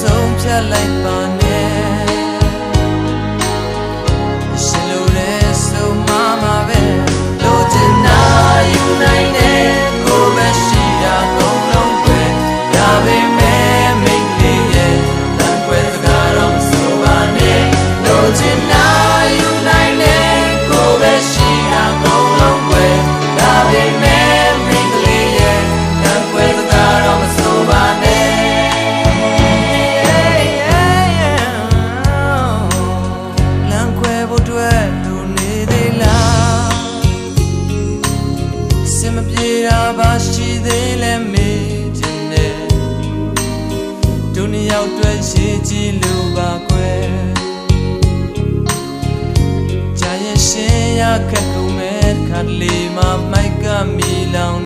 ဆုံးဖြတ်လိုက်ပါနဲ့ င်မပြေတာပါရှိသေးလဲမေးခြင်းနဲ့ဒုနှစ်ယောက်တွေ့ရှိကြည့်လို့ပါကွယ်ကြာရင်ရှင်ရခက်ကုန်မဲ့ခါလေးမှာမိုက်ကမီလောင်